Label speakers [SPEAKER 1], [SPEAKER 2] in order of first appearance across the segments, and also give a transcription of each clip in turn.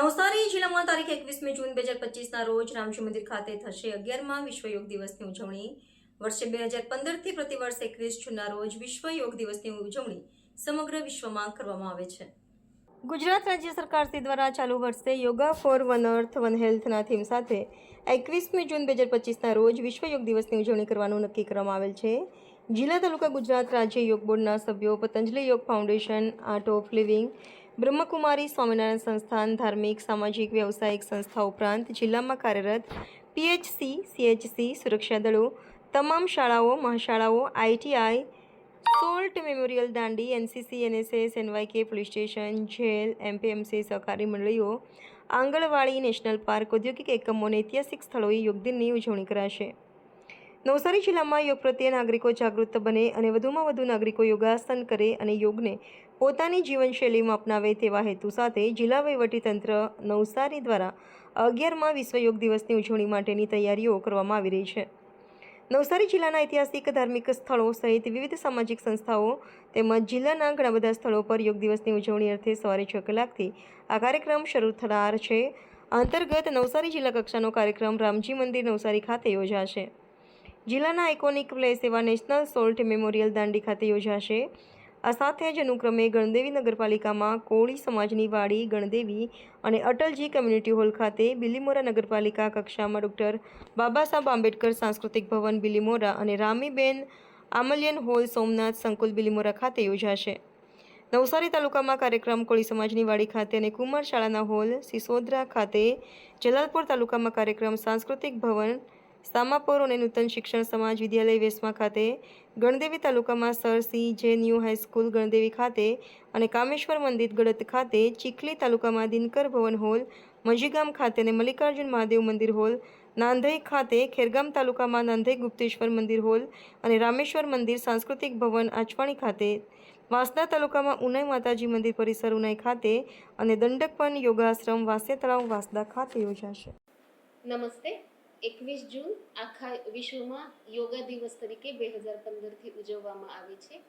[SPEAKER 1] નવસારી જિલ્લામાં તારીખ એકવીસમી જૂન બે હજાર પચીસના રોજ રામજી મંદિર ખાતે થશે અગિયારમાં વિશ્વ યોગ દિવસની ઉજવણી. વર્ષે બે હજાર પંદરથી પ્રતિવર્ષ એકવીસ જૂનના રોજ વિશ્વ યોગ દિવસની ઉજવણી સમગ્ર વિશ્વમાં કરવામાં આવે છે. ગુજરાત રાજ્ય સરકાર શ્રી દ્વારા ચાલુ વર્ષે yoga for one earth one હેલ્થના theme સાથે એકવીસમી જૂન બે હજાર પચીસના રોજ વિશ્વ યોગ દિવસની ઉજવણી કરવાનું નક્કી કરવામાં આવેલ છે. જિલ્લા તાલુકા ગુજરાત રાજ્ય યોગ બોર્ડના સભ્યો Patanjali Yog foundation, art of living Brahmakumari Swaminarayan સંસ્થાન ધાર્મિક, સામાજિક, વ્યવસાયિક સંસ્થા ઉપરાંત જિલ્લામાં કાર્યરત પીએચસી, સીએચસી સુરક્ષાદળો તમામ શાળાઓ, મહાશાળાઓ, ITI, salt memorial Dandi, NCC, NSS, NYK police station, jail, MPMC સહકારી મંડળીઓ, આંગણવાડી નેશનલ પાર્ક, ઔદ્યોગિક એકમો અને ઐતિહાસિક સ્થળોએ યોગ દિનની ઉજવણી કરાશે. નવસારી જિલ્લામાં યોગ પ્રત્યે નાગરિકો જાગૃત બને અને વધુમાં વધુ નાગરિકો યોગાસન કરે અને યોગને પોતાની જીવનશૈલીમાં અપનાવે તેવા હેતુ સાથે જિલ્લા વહીવટીતંત્ર નવસારી દ્વારા અગિયારમાં વિશ્વ યોગ દિવસની ઉજવણી માટેની તૈયારીઓ કરવામાં આવી રહી છે. નવસારી જિલ્લાના ઐતિહાસિક, ધાર્મિક સ્થળો સહિત વિવિધ સામાજિક સંસ્થાઓ તેમજ જિલ્લાના ઘણા બધા સ્થળો પર યોગ દિવસની ઉજવણી અર્થે સવારે છ કલાકથી આ કાર્યક્રમ શરૂ થનાર છે. અંતર્ગત નવસારી જિલ્લા કક્ષાનો કાર્યક્રમ રામજી મંદિર નવસારી ખાતે યોજાશે. જિલ્લાના આઇકોનિક પ્લેસ એવા નેશનલ સોલ્ટ મેમોરિયલ દાંડી ખાતે યોજાશે. આ સાથે જ અનુક્રમે ગણદેવી નગરપાલિકામાં કોળી સમાજની વાડી, ગણદેવી અને અટલજી કમ્યુનિટી હોલ ખાતે બિલીમોરા નગરપાલિકા કક્ષામાં ડૉક્ટર બાબા સાહેબ આંબેડકર સાંસ્કૃતિક ભવન બિલીમોરા અને રામીબેન આમલિયન હોલ સોમનાથ સંકુલ બિલીમોરા ખાતે યોજાશે. નવસારી તાલુકામાં કાર્યક્રમ કોળી સમાજની વાડી ખાતે અને કુમાર શાળાના હોલ સિસોદરા ખાતે, જલાલપુર તાલુકામાં કાર્યક્રમ સાંસ્કૃતિક ભવન સામાપોર અને નૂતન શિક્ષણ સમાજ વિદ્યાલય વેસમા ખાતે, ગણદેવી તાલુકામાં sir C J new high school Gandevi ખાતે અને કામેશ્વર મંદિર ગળત ખાતે ચીખલી તાલુકામાં દિનકર ભવન હોલ, મજીગામ ખાતે અને મલ્લિકાર્જુન મહાદેવ મંદિર હોલ, નાંધઈ ખાતે ખેરગામ તાલુકામાં નાંધઈ ગુપ્તેશ્વર મંદિર હોલ અને રામેશ્વર મંદિર સાંસ્કૃતિક ભવન આચવાણી ખાતે, વાંસદા તાલુકામાં ઉનાઈ માતાજી મંદિર પરિસર ઉનાઈ ખાતે અને દંડકપન યોગાશ્રમ વાસ્યા તળાવ વાંસદા ખાતે યોજાશે.
[SPEAKER 2] નમસ્તે. એકવીસ જૂન આખા વિશ્વમાં યોગા દિવસ તરીકે બે હજાર પંદરથી ઉજવવામાં આવે છે.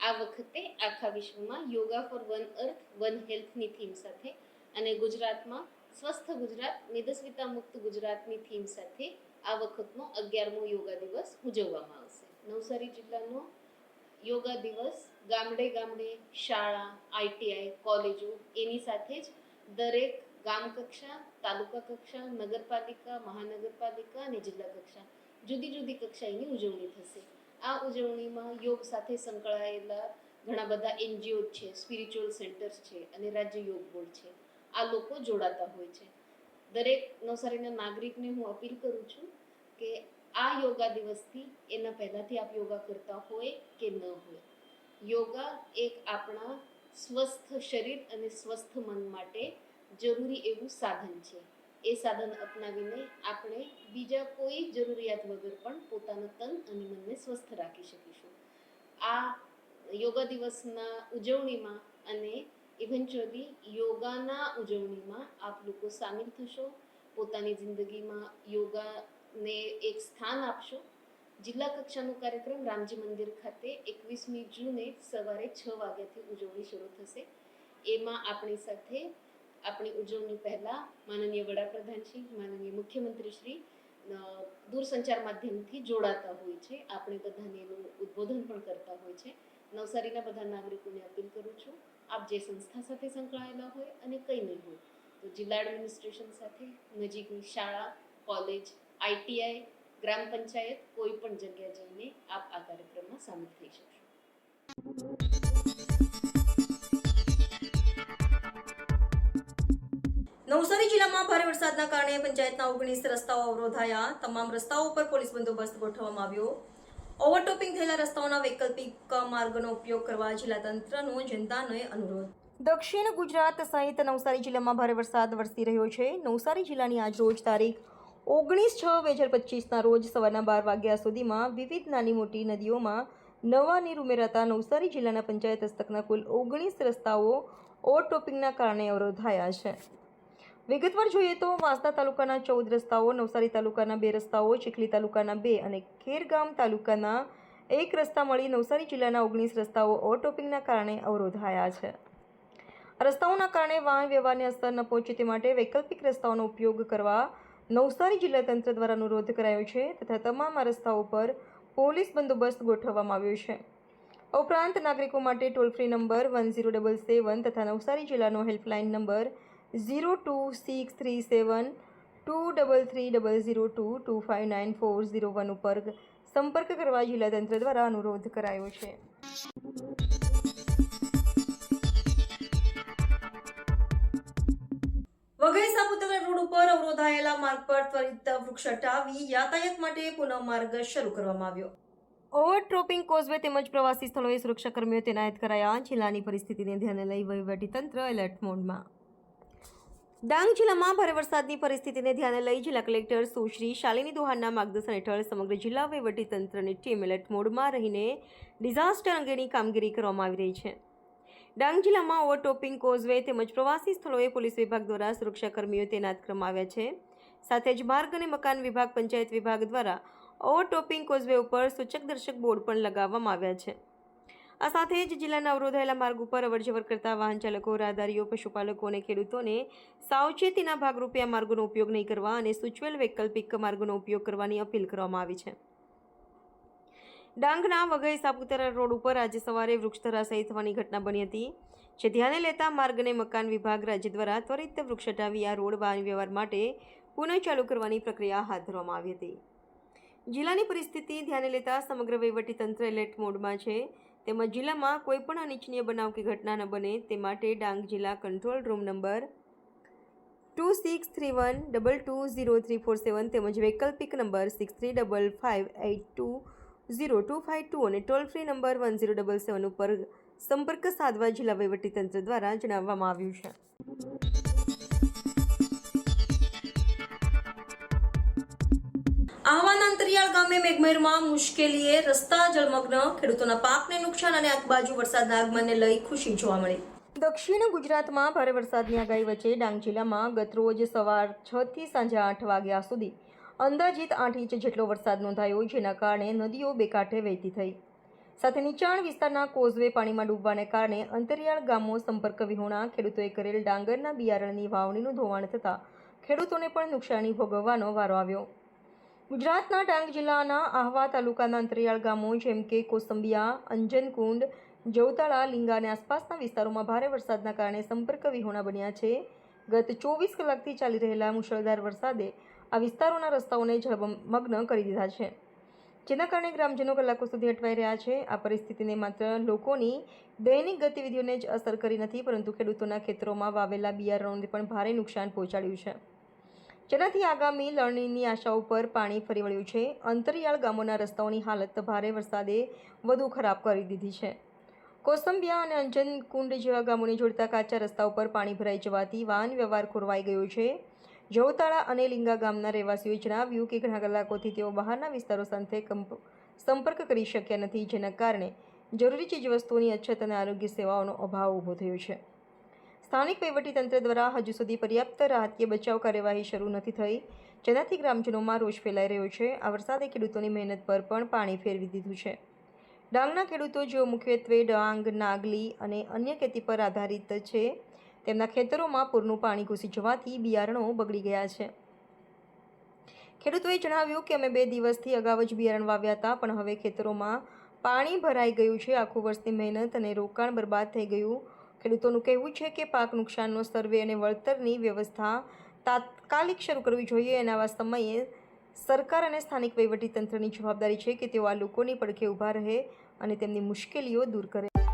[SPEAKER 2] આ વખતે આખા વિશ્વમાં yoga for one earth, one હેલ્થની theme સાથે અને ગુજરાતમાં સ્વસ્થ ગુજરાત મેદસ્વિતા મુક્ત ગુજરાતની થીમ સાથે આ વખતનો અગિયારમો યોગા દિવસ ઉજવવામાં આવશે. નવસારી જિલ્લાનો યોગા દિવસ ગામડે ગામડે શાળા આઈટીઆઈ કોલેજો એની સાથે જ દરેક ગામ કક્ષા, તાલુકા કક્ષા, નગરપાલિકા, મહાનગરપાલિકા અને જિલ્લા કક્ષા. જુદી જુદી કક્ષાએની ઉજવણી થશે. આ ઉજવણીમાં યોગ સાથે સંકળાયેલા ઘણા બધા એનજીઓ છે, સ્પિરિચ્યુઅલ સેન્ટર્સ છે અને રાજ્ય યોગ બોર્ડ છે. આ લોકો જોડાતા હોય છે. દરેક નવસારીના નાગરિકને હું અપીલ કરું છું કે આ યોગા દિવસથી એના પહેલાંથી આપ યોગા કરતા હોય કે ન હોય. યોગા એક આપણા સ્વસ્થ શરીર અને સ્વસ્થ મન માટે જરૂરી એવું સાધન છે. એ સાધન અપનાવીને આપણે બીજા કોઈ જરૂરિયાત વગર પણ પોતાના તન અને મનને સ્વસ્થ રાખી શકીશું. આ યોગા દિવસના ઉજવણીમાં અને ઇવેન્ચ્યુઅલી યોગાના ઉજવણીમાં આપ લોકો સામેલ થશો. પોતાની જિંદગીમાં યોગાને એક સ્થાન આપશો. જિલ્લા કક્ષાનો કાર્યક્રમ રામજી મંદિર ખાતે એકવીસમી જૂને સવારે છ વાગ્યાથી ઉજવણી શરૂ થશે. એમાં આપણી સાથે આપણી ઉજવણી પહેલાં માનનીય વડાપ્રધાન શ્રી, માનનીય મુખ્યમંત્રી શ્રી દૂરસંચાર માધ્યમથી જોડાતા હોય છે. આપણે બધાને એનું ઉદ્બોધન પણ કરતા હોય છે. નવસારીના બધા નાગરિકોને અપીલ કરું છું, આપ જે સંસ્થા સાથે સંકળાયેલા હોય અને કંઈ નહીં હોય, તો જિલ્લા એડમિનિસ્ટ્રેશન સાથે, નજીકની શાળા, કોલેજ આઈટીઆઈ ગ્રામ પંચાયત, કોઈ પણ જગ્યા જઈને આપ આ કાર્યક્રમમાં સામેલ થઈ શકશો.
[SPEAKER 1] નવસારી જિલ્લામાં ભારે વરસાદના કારણે પંચાયતના ઓગણીસ રસ્તાઓ અવરોધાયા. તમામ રસ્તાઓ પર પોલીસ બંદોબસ્ત ગોઠવવામાં આવ્યો. ઓવરટોપિંગ થયેલા રસ્તાઓના વૈકલ્પિક માર્ગનો ઉપયોગ કરવા જિલ્લા તંત્રનો, જનતાને અનુરોધ. દક્ષિણ ગુજરાત સહિત નવસારી જિલ્લામાં ભારે વરસાદ વરસી રહ્યો છે. નવસારી જિલ્લાની આજ રોજ તારીખ ઓગણીસ છ બે હજાર પચીસના રોજ સવારના બાર વાગ્યા સુધીમાં વિવિધ નાની મોટી નદીઓમાં નવા નીર ઉમેરાતા નવસારી જિલ્લાના પંચાયત હસ્તકના કુલ ઓગણીસ રસ્તાઓ ઓવરટોપિંગના કારણે અવરોધાયા છે. વિગતવાર જોઈએ તો વાંસદા તાલુકાના ચૌદ રસ્તાઓ, નવસારી તાલુકાના બે રસ્તાઓ, ચીખલી તાલુકાના બે અને ખેરગામ તાલુકાના એક રસ્તા મળી નવસારી જિલ્લાના ઓગણીસ રસ્તાઓ ઓવરટોપિંગના કારણે અવરોધાયા છે. રસ્તાઓના કારણે વાહન વ્યવહારને અસર ન પહોંચે તે માટે વૈકલ્પિક રસ્તાઓનો ઉપયોગ કરવા નવસારી જિલ્લા તંત્ર દ્વારા અનુરોધ કરાયો છે તથા તમામ રસ્તાઓ પર પોલીસ બંદોબસ્ત ગોઠવવામાં આવ્યો છે. ઉપરાંત નાગરિકો માટે toll free number one zero double seven તથા નવસારી જિલ્લાનો helpline number zero two six three seven two double three double zero two two five nine four zero one ઉપર સંપર્ક કરવા જિલ્લા તંત્ર દ્વારા અનુરોધ કરાયો છે. વઘઈ સાપુતારા રોડ ઉપર અવરોધાયેલા માર્ગ પર ત્વરિત વૃક્ષ હટાવી યાતાયાત માટે પુનઃ માર્ગ શરૂ કરવામાં આવ્યો. ઓવરટ્રોપિંગ કોઝવે તેમજ પ્રવાસી સ્થળોએ સુરક્ષા કર્મીઓ તૈનાત કરાયા. જિલ્લાની પરિસ્થિતિને ધ્યાને લઈ વહીવટીતંત્ર એલર્ટ મોડમાં. ડાંગ જિલ્લામાં ભારે વરસાદની પરિસ્થિતિને ધ્યાને લઈ જિલ્લા કલેક્ટર સુશ્રી શાલિની દોહારના માર્ગદર્શન હેઠળ સમગ્ર જિલ્લા વહીવટીતંત્રની ટીમ એલર્ટ મોડમાં રહીને ડિઝાસ્ટર અંગેની કામગીરી કરવામાં આવી રહી છે. ડાંગ જિલ્લામાં ઓવરટોપિંગ કોઝવે તેમજ પ્રવાસી સ્થળોએ પોલીસ વિભાગ દ્વારા સુરક્ષાકર્મીઓ તૈનાત કરવામાં આવ્યા છે. સાથે જ માર્ગ અને મકાન વિભાગ, પંચાયત વિભાગ દ્વારા ઓવરટોપિંગ કોઝવે ઉપર સૂચક દર્શક બોર્ડ પણ લગાવવામાં આવ્યા છે. આ સાથે જ જિલ્લાના અવરોધાયેલા માર્ગ ઉપર અવરજવર કરતા વાહન ચાલકો, રાહદારીઓ, પશુપાલકો અને ખેડૂતોને સાવચેતીના ભાગરૂપે આ માર્ગોનો ઉપયોગ નહીં કરવા અને સૂચવેલ વૈકલ્પિક માર્ગોનો ઉપયોગ કરવાની અપીલ કરવામાં આવી છે. ડાંગના વઘઈ સાપુતારા રોડ ઉપર આજે સવારે વૃક્ષ ધરાશાયી થવાની ઘટના બની હતી. જે ધ્યાને લેતા માર્ગ અને મકાન વિભાગ રાજ્ય દ્વારા ત્વરિત વૃક્ષ હટાવી આ રોડ વાહન વ્યવહાર માટે પુનઃ ચાલુ કરવાની પ્રક્રિયા હાથ ધરવામાં આવી હતી. જિલ્લાની પરિસ્થિતિ ધ્યાને લેતા સમગ્ર વહીવટીતંત્ર એલર્ટ મોડમાં છે. તેમજ જિલ્લામાં કોઈપણ અનિચ્છનીય બનાવ કે ઘટના ન બને તે માટે ડાંગ જિલ્લા control room number two six three one double two zero three four seven તેમજ વૈકલ્પિક number six three double five eight two zero two five two અને toll free number one zero double seven ઉપર સંપર્ક સાધવા જિલ્લા વહીવટીતંત્ર દ્વારા જણાવવામાં આવ્યું છે. આહવાના અંતરિયાળ ગામે મેઘમહેરમાં મુશ્કેલીએ રસ્તા જળમગ્ન. ખેડૂતોના પાકને નુકસાન અને આજુબાજુ વરસાદના આગમનને લઈ ખુશી જોવા મળી. દક્ષિણ ગુજરાતમાં ભારે વરસાદની આગાહી વચ્ચે ડાંગ જિલ્લામાં ગતરોજ સવાર છ થી સાંજે આઠ વાગ્યા સુધી અંદાજિત આઠ ઇંચ જેટલો વરસાદ નોંધાયો, જેના કારણે નદીઓ બે કાંઠે વહેતી થઈ. સાથે નીચાણ વિસ્તારના કોઝવે પાણીમાં ડૂબવાને કારણે અંતરિયાળ ગામો સંપર્ક વિહોણા ખેડૂતોએ કરેલ ડાંગરના બિયારણની વાવણીનું ધોવાણ થતાં ખેડૂતોને પણ નુકસાની ભોગવવાનો વારો આવ્યો. ગુજરાતના ડાંગ જિલ્લાના આહવા તાલુકાના અંતરિયાળ ગામો જેમ કે કોસંબિયા, અંજનકુંડ, જવતાળા લીંગા અને આસપાસના વિસ્તારોમાં ભારે વરસાદના કારણે સંપર્ક વિહોણા બન્યા છે. ગત ચોવીસ કલાકથી ચાલી રહેલા મુશળધાર વરસાદે આ વિસ્તારોના રસ્તાઓને જળમગ્ન કરી દીધા છે. જેના કારણે ગ્રામજનો કલાકો સુધી અટવાઈ રહ્યા છે. આ પરિસ્થિતિને માત્ર લોકોની દૈનિક ગતિવિધિઓને જ અસર કરી નથી, પરંતુ ખેડૂતોના ખેતરોમાં વાવેલા બિયારણોને પણ ભારે નુકસાન પહોંચાડ્યું છે. જેનાથી આગામી લણણીની આશાઓ પર પાણી ફરી વળ્યું છે. અંતરિયાળ ગામોના રસ્તાઓની હાલત ભારે વરસાદે વધુ ખરાબ કરી દીધી છે. કોસંબિયા અને અંજનકુંડ જેવા ગામોને જોડતા કાચા રસ્તા ઉપર પાણી ભરાઈ જવાથી વાહન વ્યવહાર ખોરવાઈ ગયો છે. જવતાળા અને લીંગા ગામના રહેવાસીઓએ જણાવ્યું કે ઘણા કલાકોથી તેઓ બહારના વિસ્તારો સાથે સંપર્ક કરી શક્યા નથી, જેના કારણે જરૂરી ચીજવસ્તુઓની અછત અને આરોગ્ય સેવાઓનો અભાવ ઊભો થયો છે. સ્થાનિક વહીવટીતંત્ર દ્વારા હજુ સુધી પર્યાપ્ત રાહતીય બચાવ કાર્યવાહી શરૂ નથી થઈ. જેનાથી ગ્રામજનોમાં રોષ ફેલાઈ રહ્યો છે. આ વરસાદે ખેડૂતોની મહેનત પર પણ પાણી ફેરવી દીધું છે. ડાંગના ખેડૂતો જેઓ મુખ્યત્વે ડાંગ, નાગલી અને અન્ય ખેતી પર આધારિત છે, તેમના ખેતરોમાં પૂરનું પાણી ઘૂસી જવાથી બિયારણો બગડી ગયા છે. ખેડૂતોએ જણાવ્યું કે, અમે બે દિવસથી અગાઉ જ બિયારણ વાવ્યા હતા, પણ હવે ખેતરોમાં પાણી ભરાઈ ગયું છે. આખું વર્ષની મહેનત અને રોકાણ બરબાદ થઈ ગયું. ખેડૂતોનું કહેવું છે કે પાક નુકસાનનો સર્વે અને વળતરની વ્યવસ્થા તાત્કાલિક શરૂ કરવી જોઈએ અને આવા સમયે સરકાર અને સ્થાનિક વહીવટીતંત્રની જવાબદારી છે કે તેઓ આ લોકોની પડખે ઊભા રહે અને તેમની મુશ્કેલીઓ દૂર કરે.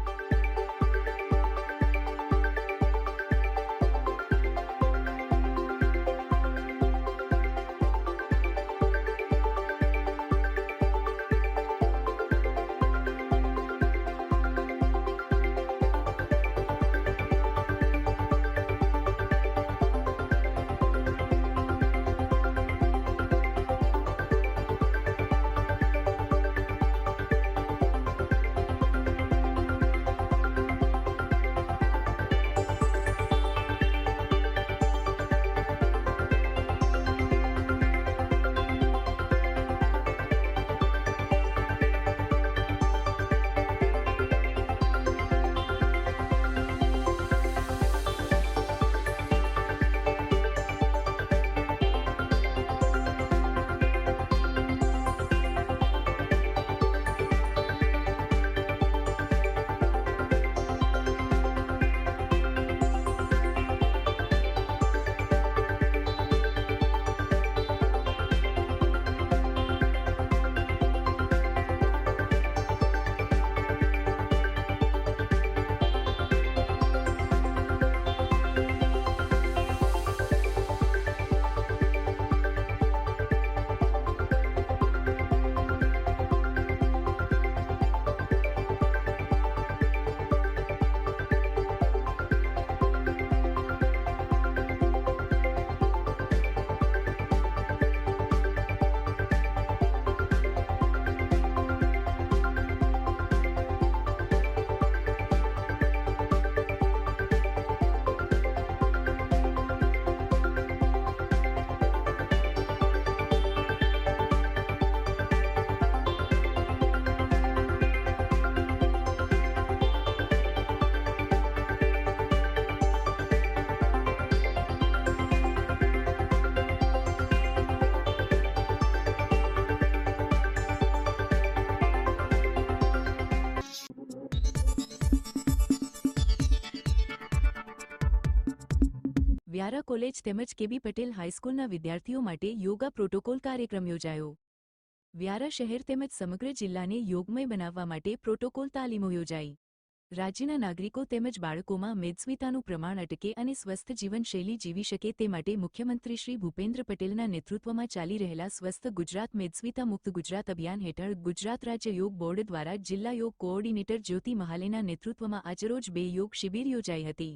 [SPEAKER 3] વ્યારા કોલેજ તેમજ કેબી પટેલ હાઈસ્કૂલના વિદ્યાર્થીઓ માટે યોગા પ્રોટોકોલ કાર્યક્રમ યોજાયો. વ્યારા શહેર તેમજ સમગ્ર જિલ્લાને યોગમય બનાવવા માટે પ્રોટોકોલ તાલીમો યોજાઈ. રાજ્યના નાગરિકો તેમજ બાળકોમાં મેદસ્વીતાનું પ્રમાણ અટકે અને સ્વસ્થ જીવનશૈલી જીવી શકે તે માટે મુખ્યમંત્રી શ્રી ભૂપેન્દ્ર પટેલના નેતૃત્વમાં ચાલી રહેલા સ્વસ્થ ગુજરાત મેદસ્વીતા મુક્ત ગુજરાત અભિયાન હેઠળ ગુજરાત રાજ્ય યોગ બોર્ડ દ્વારા જિલ્લા યોગ કોઓર્ડિનેટર જ્યોતિ મહાલેના નેતૃત્વમાં આજરોજ બે યોગ શિબિર યોજાઈ હતી.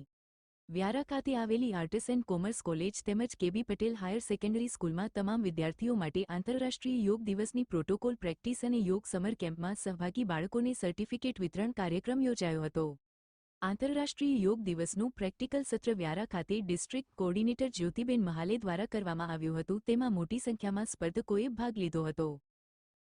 [SPEAKER 3] વ્યારા ખાતે આવેલી આર્ટસ એન્ડ કોમર્સ કોલેજ તેમજ કેબી પટેલ હાયર સેકન્ડરી સ્કૂલમાં તમામ વિદ્યાર્થીઓ માટે આંતરરાષ્ટ્રીય યોગ દિવસની પ્રોટોકોલ પ્રેક્ટિસ અને યોગ સમર કેમ્પમાં સહભાગી બાળકોને સર્ટિફિકેટ વિતરણ કાર્યક્રમ યોજાયો હતો. આંતરરાષ્ટ્રીય યોગ દિવસનું પ્રેક્ટિકલ સત્ર વ્યારા ખાતે ડિસ્ટ્રિક્ટ કોર્ડિનેટર જ્યોતિબેન મહાલે દ્વારા કરવામાં આવ્યું હતું, તેમાં મોટી સંખ્યામાં સ્પર્ધકોએ ભાગ લીધો હતો.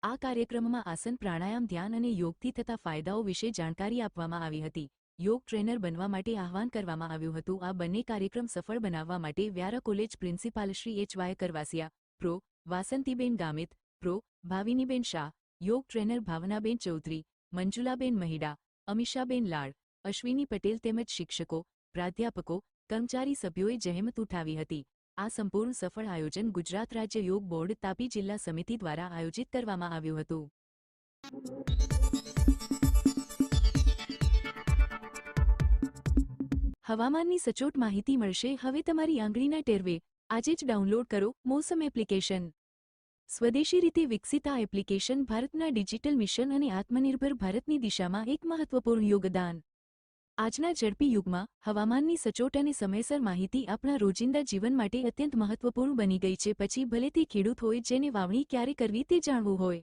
[SPEAKER 3] આ કાર્યક્રમમાં આસન પ્રાણાયામ ધ્યાન અને યોગથી થતા ફાયદાઓ વિશે જાણકારી આપવામાં આવી હતી. યોગ ટ્રેનર બનવા માટે આહવાન કરવામાં આવ્યું હતું. આ બંને કાર્યક્રમ સફળ બનાવવા માટે Vyara college principal Shri H Y Karvasiya, prof. Vasantiben Gamit, prof. Bhaviniben Shah, yoga trainer Bhavnaben Chaudhari, Manjulaben Mahida, Amishaben Lad Ashwini Patel તેમજ શિક્ષકો, પ્રાધ્યાપકો, કર્મચારી સભ્યોએ જહેમત ઉઠાવી હતી. આ સંપૂર્ણ સફળ આયોજન ગુજરાત રાજ્ય યોગ બોર્ડ તાપી જિલ્લા સમિતિ દ્વારા આયોજિત કરવામાં આવ્યું હતું. હવામાનની સચોટ માહિતી મળશે. હવે તમારી આંગળીના ટેરવે. આજે જ ડાઉનલોડ કરો મોસમ એપ્લિકેશન. સ્વદેશી રીતે વિકસિત આ એપ્લિકેશન ભારતના ડિજિટલ મિશન અને આત્મનિર્ભર ભારતની દિશામાં એક મહત્વપૂર્ણ યોગદાન. આજના ઝડપી યુગમાં હવામાનની સચોટ અને સમયસર માહિતી આપણા રોજિંદા જીવન માટે અત્યંત મહત્વપૂર્ણ બની ગઈ છે. પછી ભલે તે ખેડૂત હોય, જેને વાવણી ક્યારે કરવી તે જાણવું હોય.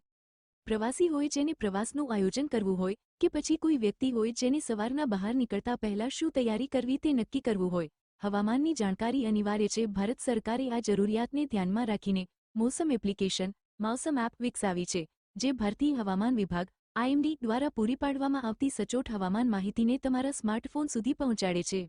[SPEAKER 3] પ્રવાસી હોય, જેને પ્રવાસનું આયોજન કરવું હોય કે પછી કોઈ વ્યક્તિ હોય જેને સવારના બહાર નીકળતા પહેલા શું તૈયારી કરવી તે નક્કી કરવું હોય. હવામાનની જાણકારી અનિવાર્ય છે. ભારત સરકારે આ જરૂરિયાતને ધ્યાનમાં રાખીને મોસમ એપ્લિકેશન મોસમ એપ વિકસાવી છે, જે ભારતીય હવામાન વિભાગ, આઈએમડી દ્વારા પૂરી પાડવામાં આવતી સચોટ હવામાન માહિતીને તમારા સ્માર્ટફોન સુધી પહોંચાડે છે.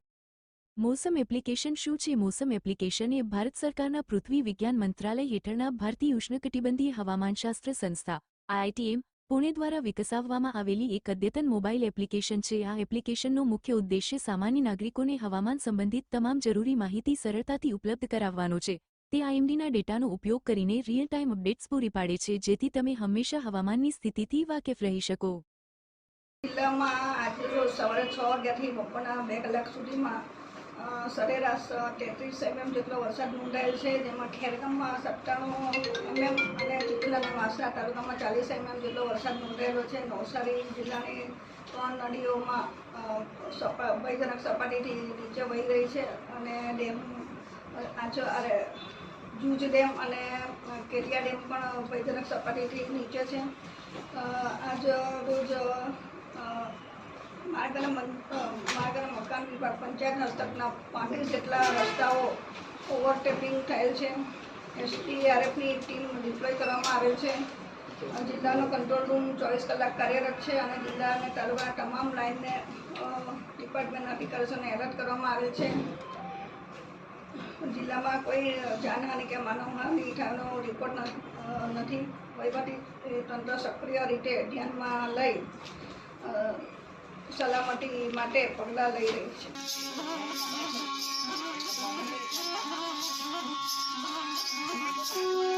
[SPEAKER 3] મોસમ એપ્લિકેશન શું છે? મોસમ એપ્લિકેશન એ ભારત સરકારના પૃથ્વી વિજ્ઞાન મંત્રાલય હેઠળના ભારતીય ઉષ્ણકટિબંધીય હવામાનશાસ્ત્ર સંસ્થા, આઈઆઈટીએમ પુણે દ્વારા વિકસાવવામાં આવેલી એક અદ્યતન મોબાઈલ એપ્લિકેશન છે. આ એપ્લિકેશનનો મુખ્ય ઉદ્દેશ્ય સામાન્ય નાગરિકોને હવામાન સંબંધિત તમામ જરૂરી માહિતી સરળતાથી ઉપલબ્ધ કરાવવાનો છે. તે આઈએમડીના ડેટાનો ઉપયોગ કરીને રિયલ ટાઈમ અપડેટ્સ પૂરી પાડે છે, જેથી તમે હંમેશા હવામાનની સ્થિતિથી વાકેફ રહી શકો.
[SPEAKER 4] જિલ્લામાં આજે સવારે છ વાગ્યાથી બપોરના બે કલાક સુધીમાં સરેરાશ તેત્રીસ એમએમ જેટલો વરસાદ નોંધાયેલ છે, જેમાં ખેરગામમાં સત્તાણું એમએમ અને ચિત્તલ અને વાસણા તાલુકામાં ચાલીસ એમએમ જેટલો વરસાદ નોંધાયેલો છે. નવસારી જિલ્લાની ત્રણ નદીઓમાં સપા, ભયજનક સપાટીથી નીચે વહી રહી છે અને ડેમ આજો અરે, જૂજ ડેમ અને કેરિયા ડેમ પણ ભયજનક સપાટીથી નીચે છે. આજ રોજ માર્ગના અને મન- અ, માર્ગ અને મકાન વિભાગ પંચાયત હસ્તકના પાંત્રીસ જેટલા રસ્તાઓ ઓવરટેપિંગ થયેલ છે. એસટીઆરએફની ટીમ ડિપ્લોય કરવામાં આવેલ છે. જિલ્લાનો કંટ્રોલ રૂમ ચોવીસ કલાક કાર્યરત છે અને જિલ્લા અને તાલુકાના તમામ લાઇનને ડિપાર્ટમેન્ટના અધિકારીઓને એલર્ટ કરવામાં આવેલ છે. જિલ્લામાં કોઈ જાનહાનિ કે માનવહાનિ થયાનો રિપોર્ટ નથી. વહીવટી તંત્ર સક્રિય રીતે ધ્યાનમાં લઈ સલામતી માટે પગલાં લઈ રહી છે Thank you.